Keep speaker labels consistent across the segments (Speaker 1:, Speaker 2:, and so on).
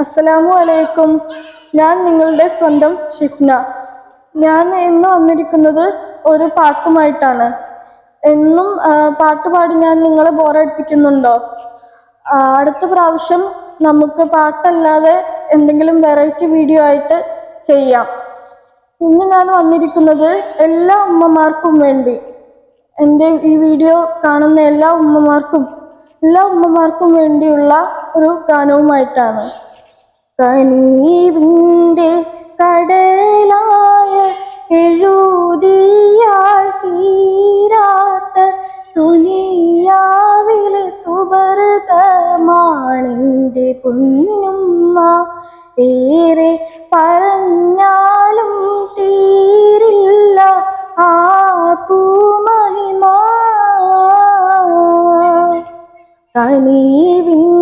Speaker 1: അസ്സലാമു അലൈക്കും. ഞാൻ നിങ്ങളുടെ സ്വന്തം ഷിഫ്ന. ഞാൻ ഇന്ന് വന്നിരിക്കുന്നത് ഒരു പാട്ടുമായിട്ടാണ്. എന്നും പാട്ട് പാടി ഞാൻ നിങ്ങളെ ബോറടിപ്പിക്കുന്നുണ്ടോ? അടുത്ത പ്രാവശ്യം നമുക്ക് പാട്ടല്ലാതെ എന്തെങ്കിലും വെറൈറ്റി വീഡിയോ ആയിട്ട് ചെയ്യാം. ഇന്ന് ഞാൻ വന്നിരിക്കുന്നത് എല്ലാ ഉമ്മമാർക്കും വേണ്ടി. എന്റെ ഈ വീഡിയോ കാണുന്ന എല്ലാ ഉമ്മമാർക്കും എല്ലാ ഉമ്മമാർക്കും വേണ്ടിയുള്ള ഒരു ഗാനവുമായിട്ടാണ്. കനീവിന്റെ കടലായ എഴുതിയാൽ തീരാത്ത തുനിയാവിലെ സുബർതമാണിന്റെ കുഞ്ഞുമ്മ ഏറെ പറഞ്ഞാലും തീരില്ല ആ കുമഹിമാ കനീവിന്റെ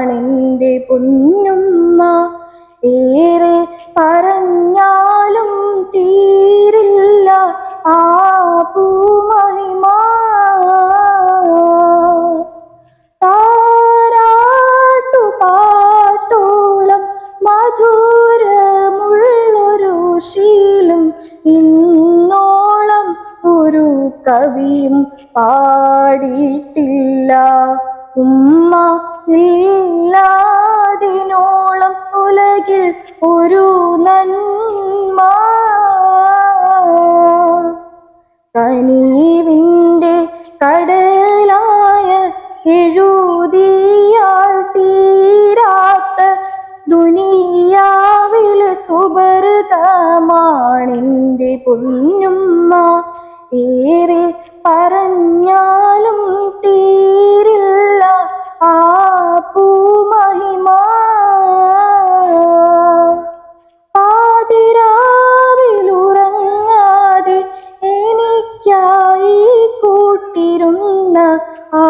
Speaker 1: സുബർഗമാണെന്റെ പൊന്നുമ്മ. ഏറെ പറഞ്ഞാലും തീരില്ല ആ പൂമഹിമ. താരാട്ടുപാട്ടോളം മധുരമുള്ളൊരു ശീലം ഇന്നോളം ഒരു കവിയും പാടിയിട്ടില്ല. ഉമ്മ ഇല്ലാതിനോളം ഉലകിൽ ഒരു നന്മ. കനീവിന്റെ കടലായ എഴുതിയാൾ തീരാത്ത ദുനിയാവിൽ സുബർതമാണിന്റെ പൊന്നുമ്മ. ഏറെ പറഞ്ഞാലും എനിക്കായി കൂട്ടിരുന്ന ആ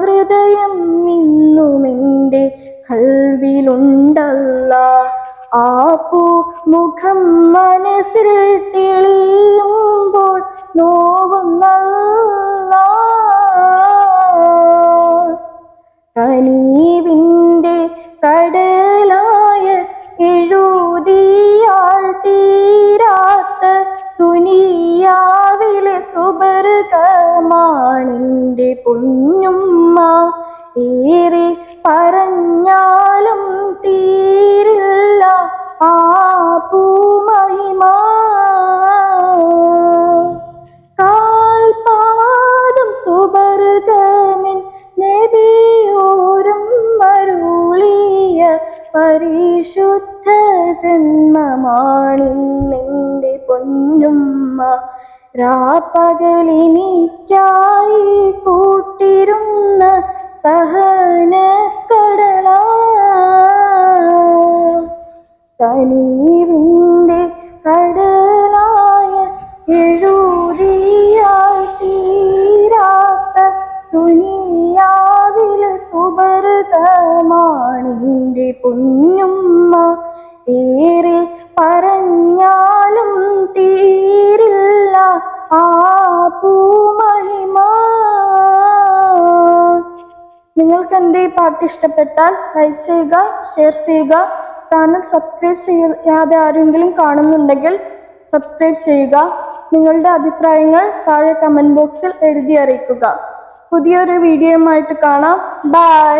Speaker 1: ഹൃദയം ഇന്നും എന്റെ കൽവിലുണ്ടല്ല. ആ പൂ മുഖം മനസ്സിൽ തെളിയുമ്പോൾ നോവുന്നല്ല. കനീവിന്റെ കടലായ എഴുതിയാൾ തീരാത്ത സുബർഗമാണെന്റെ പൊന്നുമ്മ ഏറെ പറഞ്ഞാലും തീരില്ല ആ പൂമഹിമ. കാൽപാദം സുബർഗമിൻ നബിയോരും മരുളിയ പരിശുദ്ധ ജന്മമാണിന്നെന്റെ പൊന്നുമ്മ രാപ്പകലിനിക്കായി കൂട്ടിരുന്ന സഹനക്കടല കനീവിന്റെ കടലായ എഴുതിയാൽ തീരാത്ത സുബർഗമാണിന്റെ പൊന്നുമ്മ. ഏറെ നിങ്ങൾക്ക് എന്റെ ഈ പാട്ട് ഇഷ്ടപ്പെട്ടാൽ ലൈക്ക് ചെയ്യുക ഷെയർ ചെയ്യുക. ചാനൽ സബ്സ്ക്രൈബ് ചെയ്യാതെ ആരെങ്കിലും കാണുന്നുണ്ടെങ്കിൽ സബ്സ്ക്രൈബ് ചെയ്യുക. നിങ്ങളുടെ അഭിപ്രായങ്ങൾ താഴെ കമന്റ് ബോക്സിൽ എഴുതി അറിയിക്കുക. പുതിയൊരു വീഡിയോയുമായിട്ട് കാണാം. ബൈ